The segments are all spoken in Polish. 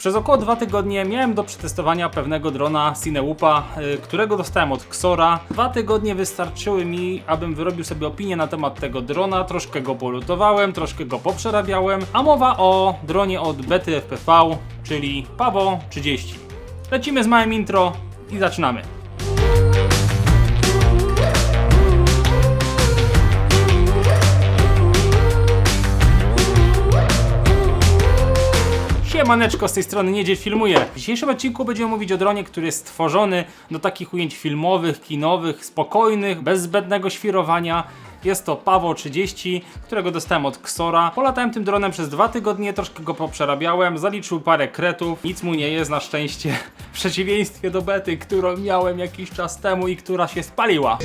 Przez około dwa tygodnie miałem do przetestowania pewnego drona Cineupa, y, którego dostałem od Xora. Dwa tygodnie wystarczyły mi, abym wyrobił sobie opinię na temat tego drona, troszkę go polutowałem, troszkę go poprzerabiałem, a mowa o dronie od Bety FPV, czyli Pavo 30. Lecimy z małym intro i zaczynamy. Siemaneczko, z tej strony Niedziel Filmuje. W dzisiejszym odcinku będziemy mówić o dronie, który jest stworzony do takich ujęć filmowych, kinowych, spokojnych, bez zbędnego świrowania. Jest to Pavo 30, którego dostałem od Xora. Polatałem tym dronem przez dwa tygodnie, troszkę go poprzerabiałem, zaliczył parę kretów. Nic mu nie jest na szczęście. W przeciwieństwie do bety, którą miałem jakiś czas temu i która się spaliła.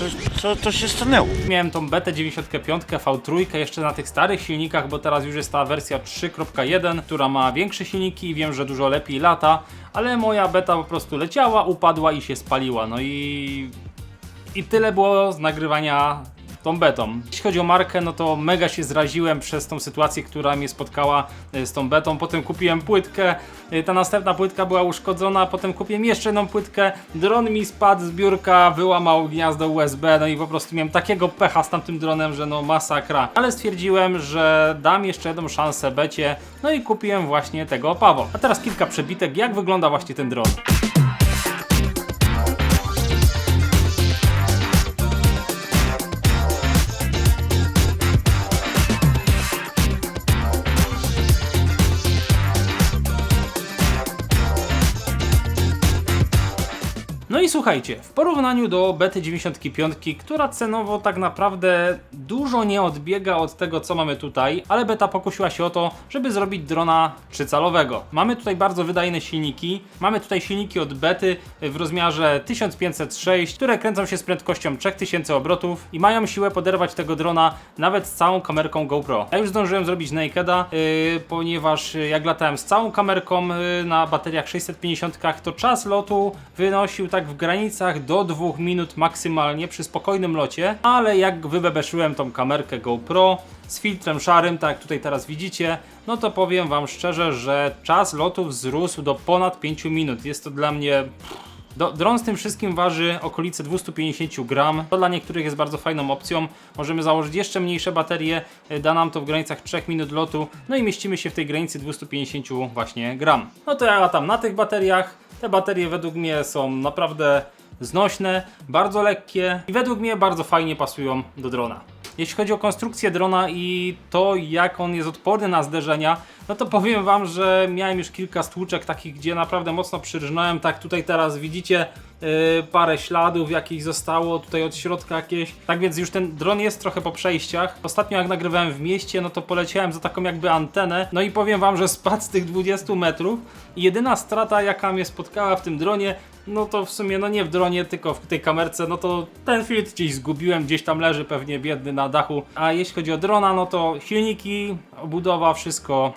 Co, co, co się stanęło? Miałem tą betę 95 V3 jeszcze na tych starych silnikach, bo teraz już jest ta wersja 3.1, która ma większe silniki i wiem, że dużo lepiej lata, ale moja beta po prostu leciała, upadła i się spaliła. No i i tyle było z nagrywania tą betą. Jeśli chodzi o markę, no to mega się zraziłem przez tą sytuację, która mnie spotkała e, z tą betą. Potem kupiłem płytkę, e, ta następna płytka była uszkodzona, potem kupiłem jeszcze jedną płytkę, dron mi spadł z biurka, wyłamał gniazdo USB, no i po prostu miałem takiego pecha z tamtym dronem, że no masakra. Ale stwierdziłem, że dam jeszcze jedną szansę becie, no i kupiłem właśnie tego Pawo. A teraz kilka przebitek, jak wygląda właśnie ten dron. Słuchajcie, w porównaniu do Bety 95, która cenowo tak naprawdę dużo nie odbiega od tego, co mamy tutaj, ale Beta pokusiła się o to, żeby zrobić drona trzycalowego. Mamy tutaj bardzo wydajne silniki, mamy tutaj silniki od Bety w rozmiarze 1506, które kręcą się z prędkością 3000 obrotów i mają siłę poderwać tego drona nawet z całą kamerką GoPro. Ja już zdążyłem zrobić Nakeda, yy, ponieważ jak latałem z całą kamerką yy, na bateriach 650, to czas lotu wynosił tak w granicach do 2 minut maksymalnie przy spokojnym locie, ale jak wybebeszyłem tą kamerkę GoPro z filtrem szarym, tak jak tutaj teraz widzicie, no to powiem Wam szczerze, że czas lotu wzrósł do ponad 5 minut. Jest to dla mnie do, dron z tym wszystkim waży okolice 250 gram. To dla niektórych jest bardzo fajną opcją. Możemy założyć jeszcze mniejsze baterie, y, da nam to w granicach 3 minut lotu, no i mieścimy się w tej granicy 250 właśnie gram. No to ja latam na tych bateriach. Te baterie według mnie są naprawdę znośne, bardzo lekkie i według mnie bardzo fajnie pasują do drona. Jeśli chodzi o konstrukcję drona i to, jak on jest odporny na zderzenia, no to powiem Wam, że miałem już kilka stłuczek takich, gdzie naprawdę mocno przyrżnąłem. Tak tutaj teraz widzicie yy, parę śladów jakichś zostało, tutaj od środka jakieś. Tak więc już ten dron jest trochę po przejściach. Ostatnio jak nagrywałem w mieście, no to poleciałem za taką jakby antenę. No i powiem Wam, że spadł z tych 20 metrów. Jedyna strata, jaka mnie spotkała w tym dronie, no to w sumie, no nie w dronie, tylko w tej kamerce, no to ten filtr gdzieś zgubiłem, gdzieś tam leży pewnie biedny na dachu. A jeśli chodzi o drona, no to silniki, obudowa, wszystko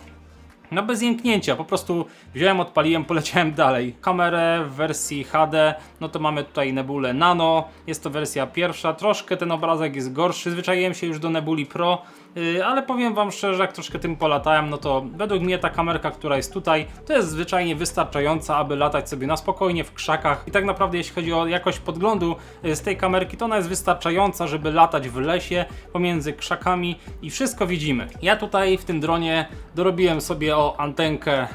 no bez jęknięcia, po prostu wziąłem, odpaliłem, poleciałem dalej. Kamerę w wersji HD, no to mamy tutaj Nebulę Nano, jest to wersja pierwsza, troszkę ten obrazek jest gorszy, zwyczaiłem się już do Nebuli Pro, yy, ale powiem Wam szczerze, jak troszkę tym polatałem, no to według mnie ta kamerka, która jest tutaj, to jest zwyczajnie wystarczająca, aby latać sobie na spokojnie w krzakach i tak naprawdę jeśli chodzi o jakość podglądu yy, z tej kamerki, to ona jest wystarczająca, żeby latać w lesie, pomiędzy krzakami i wszystko widzimy. Ja tutaj w tym dronie dorobiłem sobie antenkę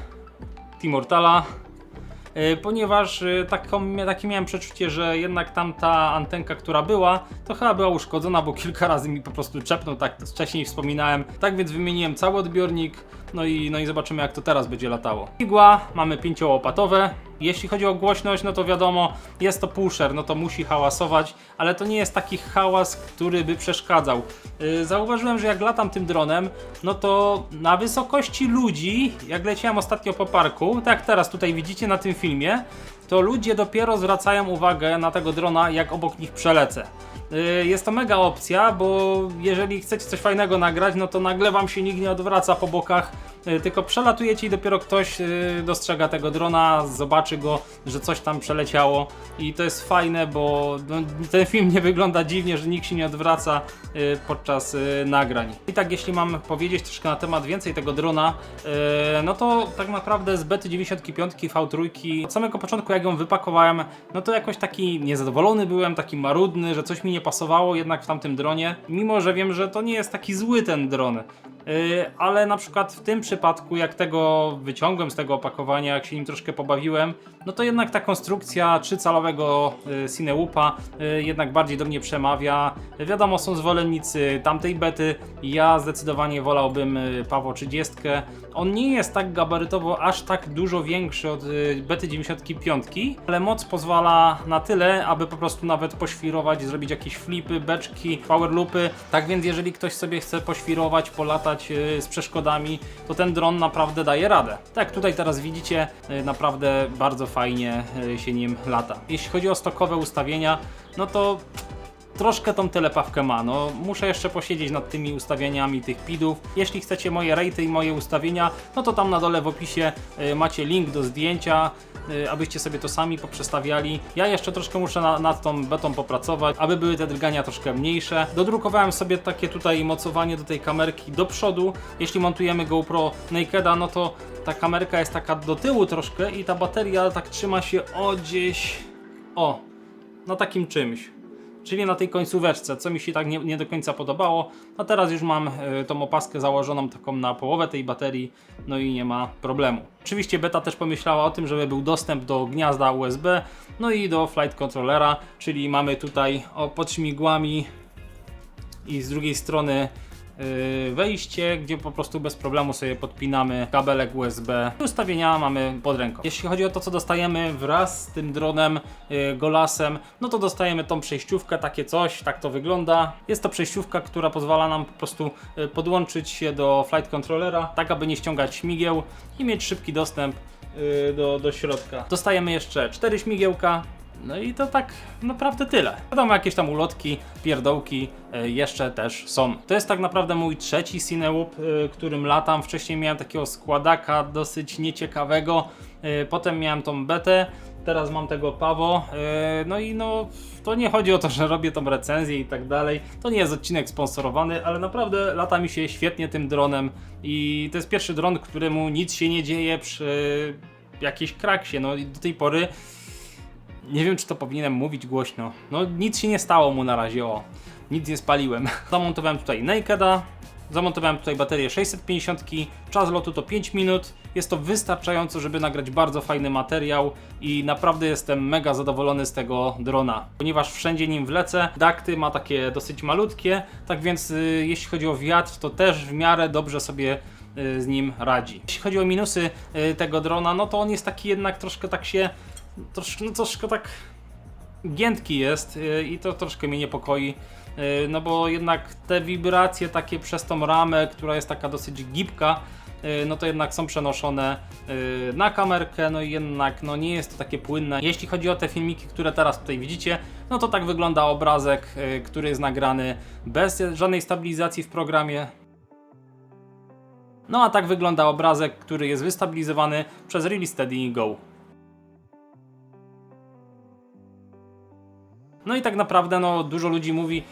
Timortala, yy, ponieważ yy, taką, takie miałem przeczucie, że jednak tamta antenka, która była, to chyba była uszkodzona, bo kilka razy mi po prostu czepnął, tak wcześniej wspominałem. Tak więc wymieniłem cały odbiornik, no i, no i zobaczymy jak to teraz będzie latało. Igła mamy pięciołopatowe. Jeśli chodzi o głośność, no to wiadomo, jest to pusher, no to musi hałasować, ale to nie jest taki hałas, który by przeszkadzał. Yy, zauważyłem, że jak latam tym dronem, no to na wysokości ludzi, jak leciałem ostatnio po parku, tak jak teraz tutaj widzicie na tym filmie, to ludzie dopiero zwracają uwagę na tego drona, jak obok nich przelecę. Yy, Jest to mega opcja, bo jeżeli chcecie coś fajnego nagrać, no to nagle wam się nikt nie odwraca po bokach, y, tylko przelatujecie i dopiero ktoś y, dostrzega tego drona, zobaczy go, że coś tam przeleciało i to jest fajne, bo no, ten film nie wygląda dziwnie, że nikt się nie odwraca y, podczas y, nagrań. I tak jeśli mam powiedzieć troszkę na temat więcej tego drona, y, no to tak naprawdę z bety 95 V3 od samego początku jak ją wypakowałem, no to jakoś taki niezadowolony byłem, taki marudny, że coś mi nie pasowało jednak w tamtym dronie, mimo że wiem, że to nie jest taki zły ten dron. Yy, ale na przykład w tym przypadku, jak tego wyciągłem z tego opakowania, jak się nim troszkę pobawiłem, no to jednak ta konstrukcja trzycalowego yy, Cinewoopa yy, jednak bardziej do mnie przemawia. Wiadomo, są zwolennicy tamtej bety, ja zdecydowanie wolałbym Pawo 30. On nie jest tak gabarytowo aż tak dużo większy od bety 95, ale moc pozwala na tyle, aby po prostu nawet poświrować, zrobić jakieś flipy, beczki, power loopy. Tak więc jeżeli ktoś sobie chce poświrować, polatać yy, z przeszkodami, to ten dron naprawdę daje radę. Tak, tutaj teraz widzicie, yy, naprawdę bardzo fajnie yy, się nim lata. Jeśli chodzi o stokowe ustawienia, no to troszkę tą telepawkę ma. No, muszę jeszcze posiedzieć nad tymi ustawieniami tych PIDów. Jeśli chcecie moje rejty i moje ustawienia, no to tam na dole w opisie y, macie link do zdjęcia, y, abyście sobie to sami poprzestawiali. Ja jeszcze troszkę muszę na, nad tą betą popracować, aby były te drgania troszkę mniejsze. Dodrukowałem sobie takie tutaj mocowanie do tej kamerki do przodu. Jeśli montujemy GoPro Nakeda, no to ta kamerka jest taka do tyłu troszkę i ta bateria tak trzyma się o gdzieś... O, na takim czymś czyli na tej końcóweczce, co mi się tak nie, nie do końca podobało. A teraz już mam y, tą opaskę założoną taką na połowę tej baterii, no i nie ma problemu. Oczywiście beta też pomyślała o tym, żeby był dostęp do gniazda USB, no i do flight controllera, czyli mamy tutaj o, pod śmigłami i z drugiej strony wejście, gdzie po prostu bez problemu sobie podpinamy kabelek USB. Ustawienia mamy pod ręką. Jeśli chodzi o to, co dostajemy wraz z tym dronem yy, Golasem, no to dostajemy tą przejściówkę, takie coś, tak to wygląda. Jest to przejściówka, która pozwala nam po prostu yy, podłączyć się do flight controllera, tak aby nie ściągać śmigieł i mieć szybki dostęp do, do środka. Dostajemy jeszcze cztery śmigiełka, no i to tak naprawdę tyle. Wiadomo, jakieś tam ulotki, pierdołki e, jeszcze też są. To jest tak naprawdę mój trzeci Cinewoop, e, którym latam. Wcześniej miałem takiego składaka dosyć nieciekawego. E, potem miałem tą betę. Teraz mam tego Pawo. No i no, to nie chodzi o to, że robię tą recenzję i tak dalej. To nie jest odcinek sponsorowany, ale naprawdę lata mi się świetnie tym dronem. I to jest pierwszy dron, któremu nic się nie dzieje przy jakiejś kraksie. No i do tej pory nie wiem, czy to powinienem mówić głośno. No, nic się nie stało mu na razie, o. Nic nie spaliłem. Zamontowałem tutaj Nakeda, zamontowałem tutaj baterię 650, czas lotu to 5 minut. Jest to wystarczająco, żeby nagrać bardzo fajny materiał i naprawdę jestem mega zadowolony z tego drona. Ponieważ wszędzie nim wlecę, dakty ma takie dosyć malutkie, tak więc y, jeśli chodzi o wiatr, to też w miarę dobrze sobie y, z nim radzi. Jeśli chodzi o minusy y, tego drona, no to on jest taki jednak troszkę tak się troszkę, no troszkę tak giętki jest yy, i to troszkę mnie niepokoi. Yy, no bo jednak te wibracje takie przez tą ramę, która jest taka dosyć gibka, yy, no to jednak są przenoszone na kamerkę, no i jednak no nie jest to takie płynne. Jeśli chodzi o te filmiki, które teraz tutaj widzicie, no to tak wygląda obrazek, który jest nagrany bez żadnej stabilizacji w programie. No a tak wygląda obrazek, który jest wystabilizowany przez Really Steady Go. No i tak naprawdę no, dużo ludzi mówi,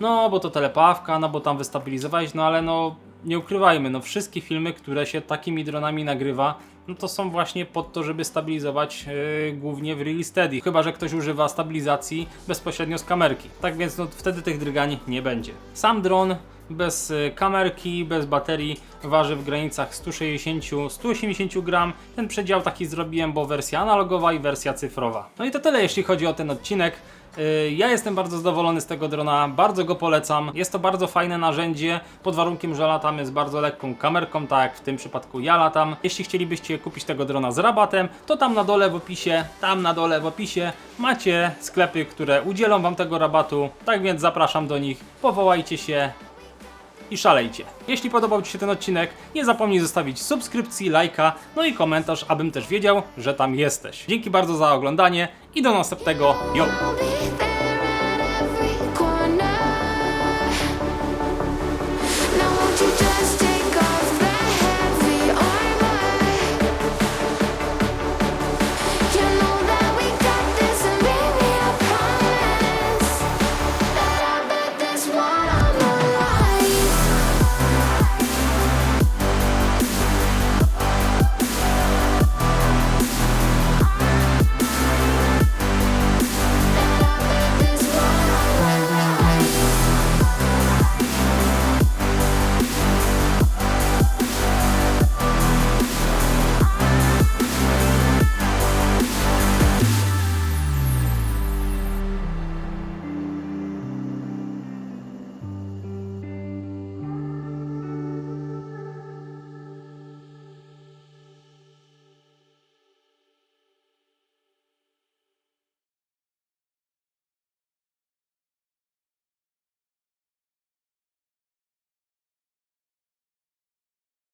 no bo to telepawka, no bo tam wystabilizowałeś, no ale no nie ukrywajmy, no wszystkie filmy, które się takimi dronami nagrywa, no to są właśnie pod to, żeby stabilizować yy, głównie w Really Steady. Chyba, że ktoś używa stabilizacji bezpośrednio z kamerki. Tak więc no, wtedy tych drgań nie będzie. Sam dron bez y, kamerki, bez baterii waży w granicach 160-180 gram. Ten przedział taki zrobiłem, bo wersja analogowa i wersja cyfrowa. No i to tyle jeśli chodzi o ten odcinek. Y, Ja jestem bardzo zadowolony z tego drona, bardzo go polecam. Jest to bardzo fajne narzędzie, pod warunkiem, że latamy z bardzo lekką kamerką, tak jak w tym przypadku ja latam. Jeśli chcielibyście kupić tego drona z rabatem, to tam na dole w opisie, tam na dole w opisie macie sklepy, które udzielą Wam tego rabatu. Tak więc zapraszam do nich, powołajcie się, i szalejcie. Jeśli podobał Ci się ten odcinek, nie zapomnij zostawić subskrypcji, lajka, no i komentarz, abym też wiedział, że tam jesteś. Dzięki bardzo za oglądanie i do następnego. Yo!